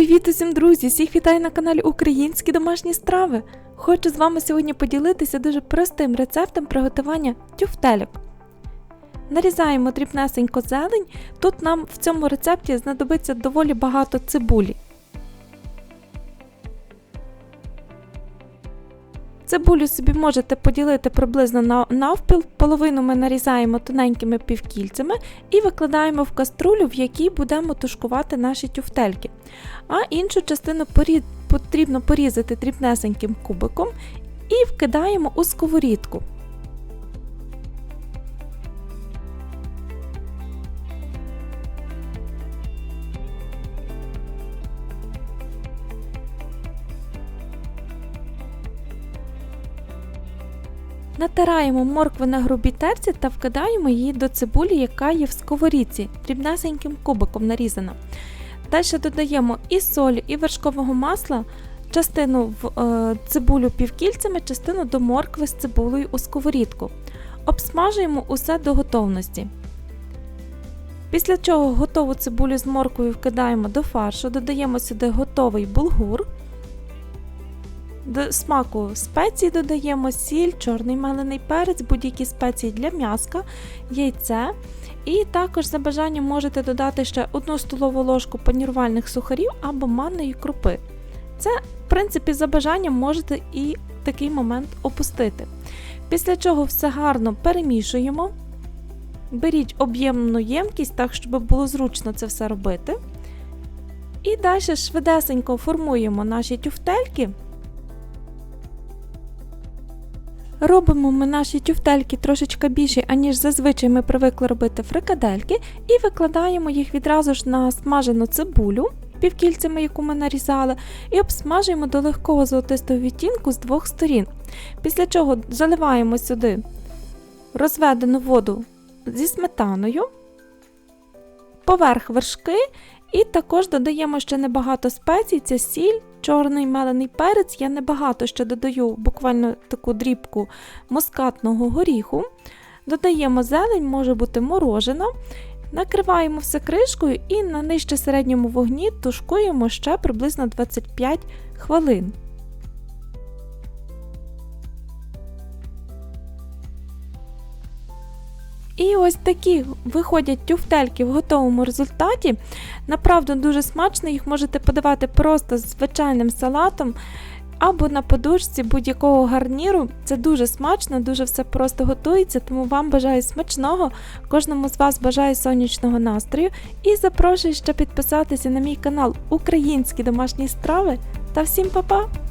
Привіт усім друзі! Всіх вітаю на каналі Українські домашні страви. Хочу з вами сьогодні поділитися дуже простим рецептом приготування тюфтельок. Нарізаємо дрібнесенько зелень. Тут нам в цьому рецепті знадобиться доволі багато цибулі. Цибулю собі можете поділити приблизно навпіл, половину ми нарізаємо тоненькими півкільцями і викладаємо в каструлю, в якій будемо тушкувати наші тюфтельки. А іншу частину потрібно порізати дрібнесеньким кубиком і вкидаємо у сковорідку. Натираємо моркву на грубій терці та вкидаємо її до цибулі, яка є в сковорідці, дрібнесеньким кубиком нарізана. Далі додаємо і солі, і вершкового масла, частину в е, цибулю півкільцями, частину до моркви з цибулею у сковорідку. Обсмажуємо усе до готовності. Після чого готову цибулю з морквою вкидаємо до фаршу, додаємо сюди готовий булгур. До смаку спеції додаємо сіль, чорний мелений перець, будь-які спеції для м'яска, яйце. І також за бажанням можете додати ще одну столову ложку панірувальних сухарів або манної крупи. Це, в принципі, за бажанням можете і такий момент опустити. Після чого все гарно перемішуємо. Беріть об'ємну ємкість, так, щоб було зручно це все робити. І далі швидесенько формуємо наші тюфтельки. Робимо ми наші тюфтельки трошечки більші, аніж зазвичай ми привикли робити фрикадельки, і викладаємо їх відразу ж на смажену цибулю півкільцями, яку ми нарізали, і обсмажуємо до легкого золотистого відтінку з двох сторін. Після чого заливаємо сюди розведену воду зі сметаною, поверх вершки, і також додаємо ще небагато спецій, це сіль, чорний мелений перець. Я небагато ще додаю буквально таку дрібку мускатного горіху. Додаємо зелень, може бути морожена. Накриваємо все кришкою і на нижче середньому вогні тушкуємо ще приблизно 25 хвилин. І ось такі виходять тюфтельки в готовому результаті. Направду дуже смачно, їх можете подавати просто з звичайним салатом або на подушці будь-якого гарніру. Це дуже смачно, дуже все просто готується, тому вам бажаю смачного, кожному з вас бажаю сонячного настрою і запрошую ще підписатися на мій канал Українські домашні страви та всім па-па!